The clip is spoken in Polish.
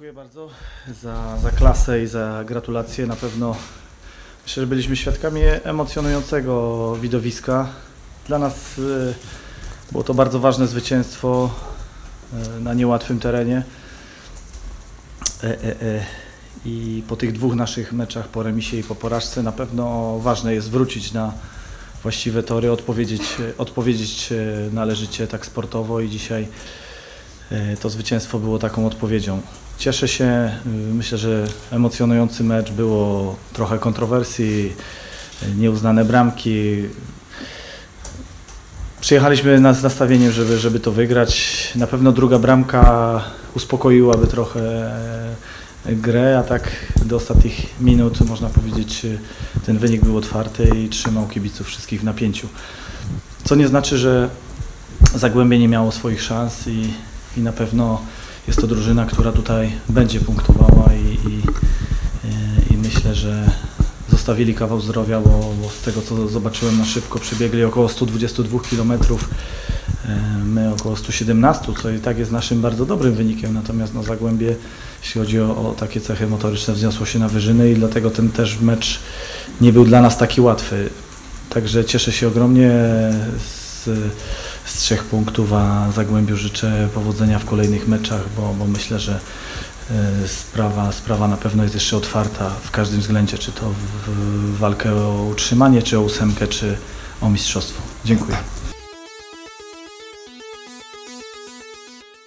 Dziękuję bardzo za, za klasę i za gratulacje. Na pewno myślę, że byliśmy świadkami emocjonującego widowiska. Dla nas y, było to bardzo ważne zwycięstwo y, na niełatwym terenie. E, e, e. I po tych dwóch naszych meczach, po remisie i po porażce, na pewno ważne jest wrócić na właściwe tory, odpowiedzieć, odpowiedzieć e, należycie tak sportowo i dzisiaj e, to zwycięstwo było taką odpowiedzią. Cieszę się, y, myślę, że emocjonujący mecz, było trochę kontrowersji, y, nieuznane bramki. Przyjechaliśmy z nastawieniem, żeby, żeby to wygrać. Na pewno druga bramka uspokoiłaby trochę e, grę, a tak do ostatnich minut można powiedzieć y, ten wynik był otwarty i trzymał kibiców wszystkich w napięciu. Co nie znaczy, że Zagłębie nie miało swoich szans i, i na pewno jest to drużyna, która tutaj będzie punktowała i, i, i myślę, że zostawili kawał zdrowia, bo, bo z tego co zobaczyłem na szybko przebiegli około 122 km, my około 117, co i tak jest naszym bardzo dobrym wynikiem, natomiast no, Zagłębie, jeśli chodzi o, o takie cechy motoryczne, wzniosło się na wyżyny i dlatego ten też mecz nie był dla nas taki łatwy. Także cieszę się ogromnie z, z trzech punktów, a Zagłębiu życzę powodzenia w kolejnych meczach, bo, bo myślę, że e, sprawa, sprawa na pewno jest jeszcze otwarta w każdym względzie, czy to w, w walkę o utrzymanie, czy o ósemkę, czy o mistrzostwo. Dziękuję.